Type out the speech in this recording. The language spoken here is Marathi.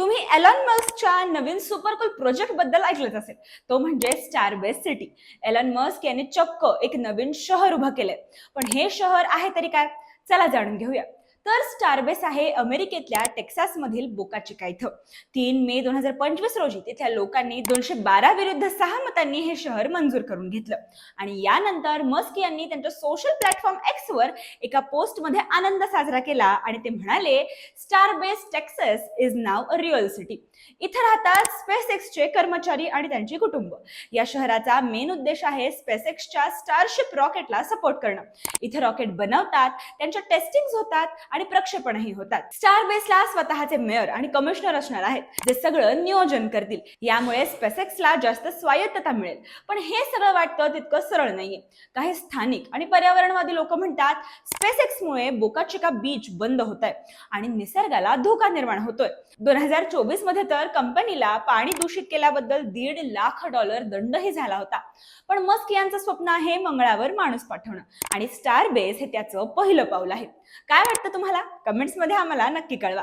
तुम्ही एलॉन मस्कच्या नवीन सुपरकूल प्रोजेक्टबद्दल ऐकलंच असेल. तो म्हणजे star base city Elon Musk यांनी चक्क एक नवीन शहर उभं केलंय. पण हे शहर आहे तरी काय? चला जाणून घेऊया. तर स्टारबेस आहे अमेरिकेतल्या टेक्सास मधील इथं. तीन मे दोन हजार पंचवीस रोजी तिथल्या लोकांनी दोनशे बारा विरुद्ध सहा मतांनी हे शहर मंजूर करून घेतलं. आणि यानंतर मस्क यांनी त्यांच्या सोशल प्लॅटफॉर्म एक्स वर एका पोस्टमध्ये आनंद साजरा केला आणि ते म्हणाले Starbase Texas is now a real city इथं राहतात स्पेस एक्सचे कर्मचारी आणि त्यांचे कुटुंब. या शहराचा मेन उद्देश आहे स्पेस एक्सच्या स्टारशिप रॉकेटला सपोर्ट करणं. इथे रॉकेट बनवतात त्यांच्या टेस्टिंग होतात आणि प्रक्षेपणही होतात. स्टार बेसला स्वतःचे मेयर आणि कमिशनर असणार आहेत जे सगळं नियोजन करतील. यामुळे स्पेसेक्सला जास्त स्वायत्तता मिळेल. पण हे सगळं वाटतं तितकं सरळ नाहीये. काही स्थानिक आणि पर्यावरणवादी लोक म्हणतात स्पेसेक्समुळे बोकाचिका बीच बंद होत आहे आणि निसर्गाला धोका निर्माण होतोय. दोन हजार चोवीसमध्ये तर कंपनीला पाणी दूषित केल्याबद्दल दीड लाख डॉलर दंडही झाला होता. पण मस्क यांचं स्वप्न आहे मंगळावर माणूस पाठवणं. आणि स्टार बेस हे त्याचं पहिलं पाऊल आहे. काय वाटतं तुम्हाला कमेंट्समध्ये आम्हाला नक्की कळवा.